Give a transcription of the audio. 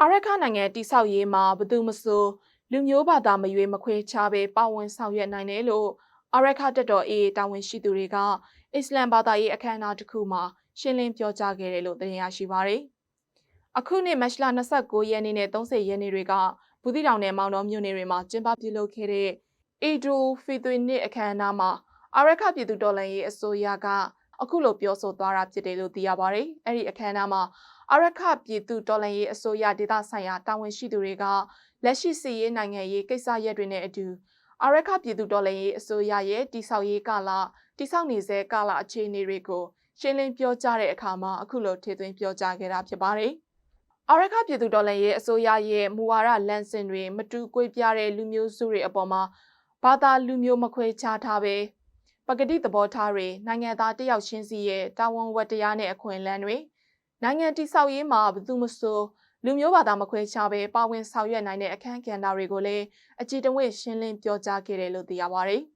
အာရခနိုင်ငံတိဆောက်ရေးမှာဘယ်သူမဆိုလူမျိုးဘာသာမရွေးမခွဲခြားပဲပါဝင်ဆောင်ရွက်နိုင်တယ်လို့အာရခတက်တော်အေးတာဝန်ရှိသူတွေကအစ္စလမ်ဘာသာရေးအခမ်းအနားတစ်ခုမှာရှင်းလင်းပြောကြားခဲ့တယ်လို့သိရရှိပါရယ်။အခုနှစ်မတ်လ29ရက်နေ့နဲ့30ရက်နေ့တွေကဘူးသီးတောင်နယ်မောင်တော်မြို့နယ်တွေမှာကျင်းပပြုလုပ်ခဲ့တဲ့အီဒူဖီသွေနှစ်အခမ်းအနားမှာအာရခပြည်သူတော်လှန်ရေးအစိုးရက အခုလိုပြောဆိုသွားတာဖြစ်တယ်လို့သိရပါရယ်။အဲ့ဒီအခမ်းအနားမှာအာရခပြည်သူတော်လှန်ရေးအစိုးရဒေသဆိုင်ရာတာဝန်ရှိသူတွေကလက်ရှိစီရေးနိုင်ငံရေးကိစ္စရပ်တွေနဲ့အတူအာရခပြည်သူတော်လှန်ရေးအစိုးရရဲ့တိဆောက်ရေးကာလတိဆောက်နေစေကာလအခြေအနေတွေကိုရှင်းလင်းပြောကြားတဲ့အခါမှာအခုလိုထည့်သွင်းပြောကြားခဲ့တာဖြစ်ပါတယ်။အာရခပြည်သူတော်လှန်ရေးအစိုးရရဲ့မူဝါဒလမ်းစဉ်တွေမတူကွေးပြားတဲ့လူမျိုးစုတွေအပေါ်မှာဘာသာလူမျိုးမခွဲခြားထားပဲ ပကတိသဘောထားတွေနိုင်ငံသားတယောက်ချင်းစီရဲ့တာဝန်ဝတ္တရားနဲ့အခွင့်အလမ်းတွေနိုင်ငံတိဆောက်ရေးမှာဘယ်သူမဆိုလူမျိုးဘာသာမခွဲခြားပဲပါဝင်ဆောင်ရွက်နိုင်တဲ့အခမ်းကဏ္ဍတွေကိုလည်းအကြည်တဝင့်ရှင်းလင်းပြောကြားခဲ့တယ်လို့သိရပါတယ်။